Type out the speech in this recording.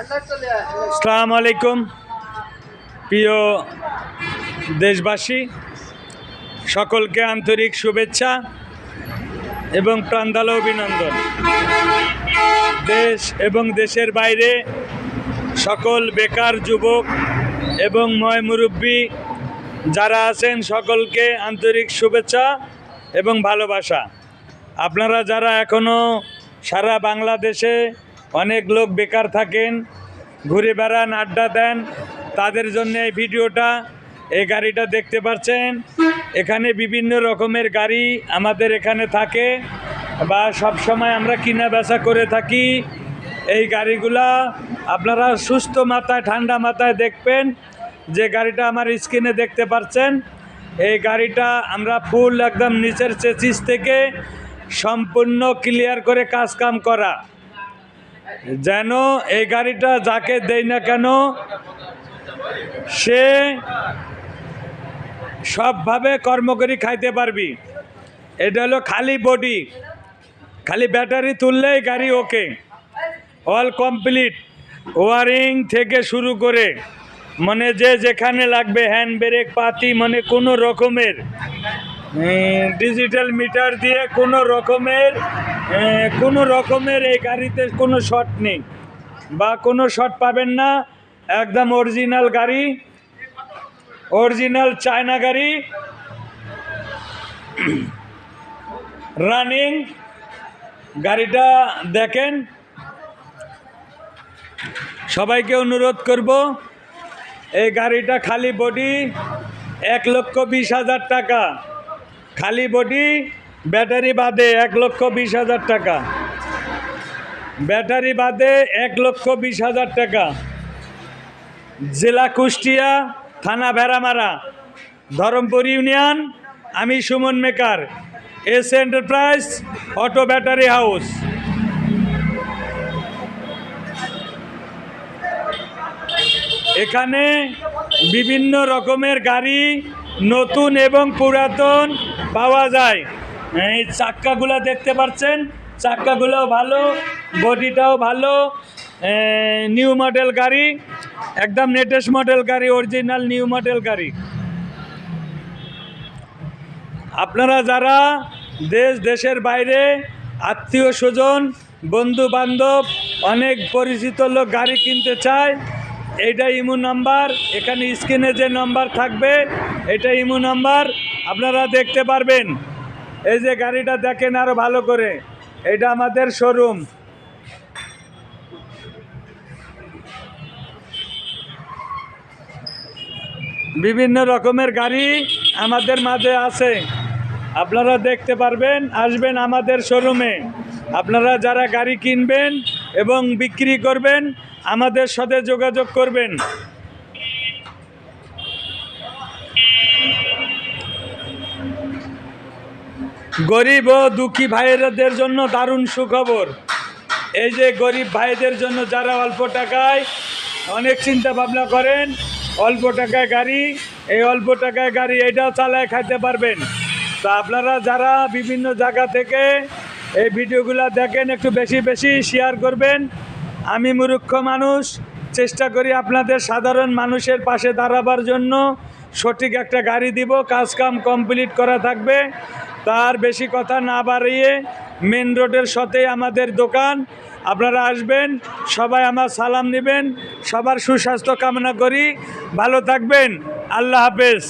আসসালামু আলাইকুম, প্রিয় দেশবাসী, সকলকে আন্তরিক শুভেচ্ছা এবং প্রাণদাল অভিনন্দন। দেশ এবং দেশের বাইরে সকল বেকার যুবক এবং ময় মুরব্বী যারা আছেন, সকলকে আন্তরিক শুভেচ্ছা এবং ভালোবাসা। আপনারা যারা এখনও সারা বাংলাদেশে অনেক লোক বেকার থাকেন, ঘুরে বেড়ান, আড্ডা দেন। তাদের জন্য এই ভিডিওটা, এই গাড়িটা দেখতে পাচ্ছেন। এখানে বিভিন্ন রকমের গাড়ি আমাদের এখানে থাকে বা সব সময় আমরা কিনা বেচা করে থাকি। এই গাড়িগুলা আপনারা সুস্থ মাথায়, ঠান্ডা মাথায় দেখবেন। যে গাড়িটা আমার স্ক্রিনে দেখতে পাচ্ছেন, এই গাড়িটা আমরা ফুল একদম নিচের চেচিস থেকে সম্পূর্ণ ক্লিয়ার করে কাজ কাম করা। যেন এই গাড়িটা যাকে দেই না কেন, সে সবভাবে কর্ম করে খাইতে পারবি। এটা হলো খালি বডি খালি ব্যাটারি তুললেই গাড়ি ওকে অল কমপ্লিট ওয়ারিং থেকে শুরু করে মানে যে যেখানে লাগবে হ্যান্ড ব্রেক পাতি মানে কোনো রকমের ডিজিটাল মিটার দিয়ে কোনো রকমের কোনো রকমের এই গাড়িতে কোনো শট নেই। বা কোনো শট পাবেন না। একদম অরিজিনাল গাড়ি। অরিজিনাল চায়না গাড়ি। রানিং গাড়িটা দেখেন। সবাইকে অনুরোধ করব, এই গাড়িটা খালি বডি এক লক্ষ বিশ হাজার টাকা। খালি বডি ব্যাটারি বাদে এক লক্ষ বিশ হাজার টাকা। ব্যাটারি বাদে এক লক্ষ বিশ হাজার টাকা। জেলা কুষ্টিয়া, থানা ভেড়ামারা, ধরমপুর ইউনিয়ন, আমি Suman maker, S enterprise auto battery house. এখানে বিভিন্ন রকমের গাড়ি নতুন এবং পুরাতন পাওয়া যায়। এই চাক্কাগুলো দেখতে পাচ্ছেন? চাক্কাগুলোও ভালো, বডিটাও ভালো নিউ মডেল গাড়ি, একদম লেটেস্ট মডেল গাড়ি অরিজিনাল নিউ মডেল গাড়ি। আপনারা যারা দেশ, দেশের বাইরে, আত্মীয় স্বজন, বন্ধু বান্ধব, অনেক পরিচিত লোক গাড়ি কিনতে চায়, এইটা ইমো নাম্বার, এখানে স্ক্রিনে যে নাম্বার থাকবে, এটা ইমো নাম্বার, আপনারা দেখতে পারবেন। এই যে গাড়িটা দেখেন আরও ভালো করে। এটা আমাদের শোরুম বিভিন্ন রকমের গাড়ি আমাদের মাঝে আছে। আপনারা দেখতে পারবেন, আসবেন আমাদের শোরুমে আপনারা যারা গাড়ি কিনবেন এবং বিক্রি করবেন, আমাদের সাথে যোগাযোগ করবেন। গরিব ও দুঃখী ভাইয়েদের জন্য দারুণ সুখবর। এই যে গরিব ভাইদের জন্য যারা অল্প টাকায় অনেক চিন্তা ভাবনা করেন, অল্প টাকায় গাড়ি, এই অল্প টাকায় গাড়ি এটাও চালায় খাইতে পারবেন। তা আপনারা যারা বিভিন্ন জায়গা থেকে এই ভিডিওগুলো দেখেন, একটু বেশি বেশি শেয়ার করবেন। আমি মূর্খ মানুষ, চেষ্টা করি আপনাদের সাধারণ মানুষের পাশে দাঁড়াবার জন্য সঠিক একটা গাড়ি দিব, কাজ কাম কমপ্লিট করা থাকবে। তার বেশি কথা না বাড়িয়ে মেন রোডের সাথে আমাদের দোকান। আপনারা আসবেন, সবাই আমার সালাম নেবেন, সবার সুস্বাস্থ্য কামনা করি। ভালো থাকবেন, আল্লাহ হাফেজ।